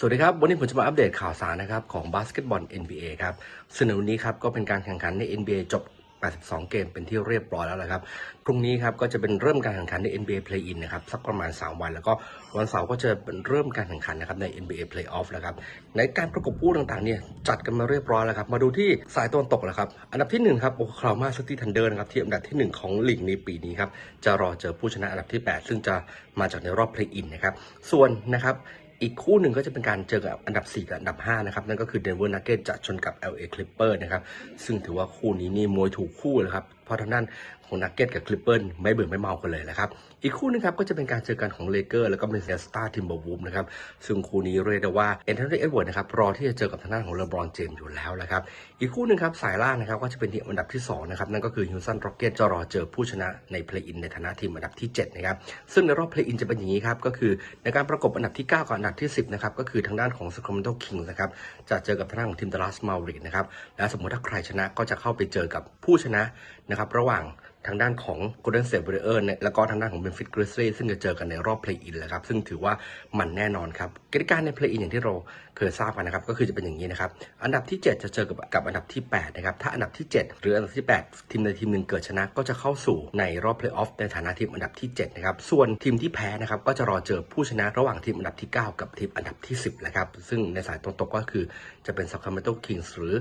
สวัสดีครับ วันนี้ผมจะมาอัปเดตข่าวสารนะครับของบาสเกตบอล NBA ครับซึ่งในวันนี้ครับก็เป็นการแข่งขันใน NBA จบ 82 เกมเป็นที่เรียบร้อยแล้วนะครับ พรุ่งนี้ครับก็จะเป็นเริ่มการแข่งขันใน NBA Play-in นะครับสักประมาณ 3 วัน แล้วก็วันเสาร์ก็จะเป็นเริ่มการแข่งขันนะครับใน NBA Play-off แล้วครับ ในการประกบคู่ต่างๆเนี่ยจัดกันมาเรียบร้อยแล้วครับ มาดูที่สายตะวันตกแล้วครับ อันดับที่ 1 ครับโอคลาโฮมาซิตี้ทันเดอร์นะครับที่อันดับทีหนึ่1 ของลีกในปีนี้ครับจะรอเจอผู้ชนะอันดับที่ 8 ซึ่งจะมาจากในรอบ Play-in นะครับ ส่วนนะครับ อีกคู่หนึ่งก็จะเป็นการเจอกับอันดับ 4 กับอันดับ 5 นะครับ นั่นก็คือ Denver Nuggets จะชนกับ LA Clippers นะครับ ซึ่งถือว่าคู่นี้นี่มวยถูกคู่เลยครับ เพราะทางด้านของ Nuggets กับ Clippers ไม่เบื่อไม่เมากันเลยนะครับ อีกคู่นึงครับก็จะเป็นการเจอกันของ Lakers แล้วก็ Minnesota Timberwolves นะครับ ซึ่งคู่นี้เรียกได้ว่า Anthony Edwards นะครับรอที่จะเจอกับทางด้านของ LeBron James อยู่แล้วนะครับ อีกคู่นึงครับสายล่างนะครับก็จะเป็นทีมอันดับที่สองนะครับนั่นก็คือ Houston Rockets จะรอเจอผู้ชนะใน Play-in ในฐานะทีมอันดับที่7นะครับซึ่งในรอบ Play-in จะเป็นอย่างนี้ครับก็คือในการประกบอันดับที่ 9 กับอันดับที่ 10นะครับก็คือทางด้านของ Sacramento Kings นะครับจะเจอกับทางด้านของทีม Dallas Mavericks นะครับและสมมติถ้าใครชนะก็จะเข้าไปเจอกับ ผู้ชนะนะครับระหว่างทางด้านของ Golden State Warriors เนี่ยแล้วก็ทางด้านของ Memphis Grizzlies ซึ่งจะเจอกันในรอบ Play-in แหละครับซึ่งถือว่ามันแน่นอนครับกติกาใน Play-in อย่างที่เราเคยทราบกันนะครับก็คือจะเป็นอย่างนี้นะครับอันดับที่ 7 จะเจอกับกับอันดับที่8นะครับถ้าอันดับที่ 7 หรืออันดับที่ 8 ทีมใดทีมหนึ่งเกิดชนะก็จะเข้าสู่ในรอบ Play-off ในฐานะทีมอันดับที่7นะครับส่วนทีมที่แพ้นะครับก็จะรอเจอผู้ชนะระหว่างทีมอันดับที่ 9 กับทีมอันดับที่ 10นะครับซึ่งในสายตรงตกก็คือจะเป็น Sacramento Kings หรือ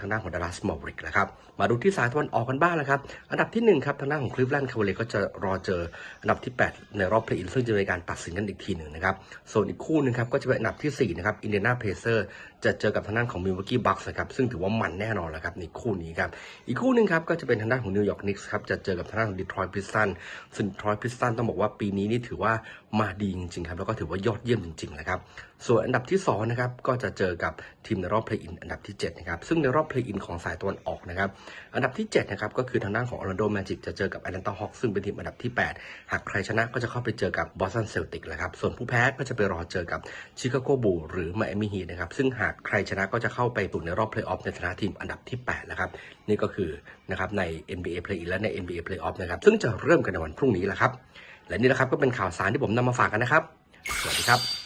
ทางด้านของดัลลัสมอริกนะครับมาดูที่สายตะวันออกกันบ้างนะครับ อันดับที่1ครับทางด้านของคลิฟแลนด์คาวเลก็จะรอเจออันดับที่ 8 ในรอบเพลย์อินซึ่งจะเป็นการตัดสินกันอีกทีหนึ่งนะครับส่วนอีกคู่หนึ่งครับก็จะเป็นอันดับที่4นะครับอินเดียนาเพเซอร์จะเจอกับทางด้านของมิลวอกกี้บัคส์นะครับซึ่งถือว่ามันแน่นอนแล้วครับในคู่นี้ครับอีกคู่หนึ่งครับก็จะเป็นทางด้านของนิวยอร์กนิกส์ครับจะเจอกับทางด้านของดีทรอยต์พิสตันซึ่งดีทรอยต์พิสตันต้องบอกว่าปีนี้นี่ถือว่ามาดีจริงๆครับแล้วก็ถือว่ายอดเยี่ยมจริงๆนะครับส่วนอันดับที่2นะครับก็จะเจอกับทีมในรอบเพลย์อินอันดับที่7นะครับซึ่งในรอบเพลย์อินของสายตะวันออกนะครับ อันดับที่7นะครับก็คือทางด้านของออร์แลนโดแมจิกจะเจอกับแอตแลนตาฮอคซึ่งเป็นทีมอันดับที่ 8 หากใครชนะก็จะเข้าไปเจอกับบอสตันเซลติกนะครับ ส่วนผู้แพ้ก็จะไปรอเจอกับชิคาโกบูหรือไมอามี่ฮีนะครับ ซึ่งหากใครชนะก็จะเข้าไปสู่ในรอบเพลย์ออฟในฐานะทีมอันดับที่8นะครับ นี่ก็คือนะครับใน NBA Play-in และใน NBA Play-off นะครับ ซึ่งจะเริ่มกันในวันพรุ่งนี้แหละครับ และนี่แหละครับก็เป็นข่าวสารที่ผมนำมาฝากกันนะครับ สวัสดีครับ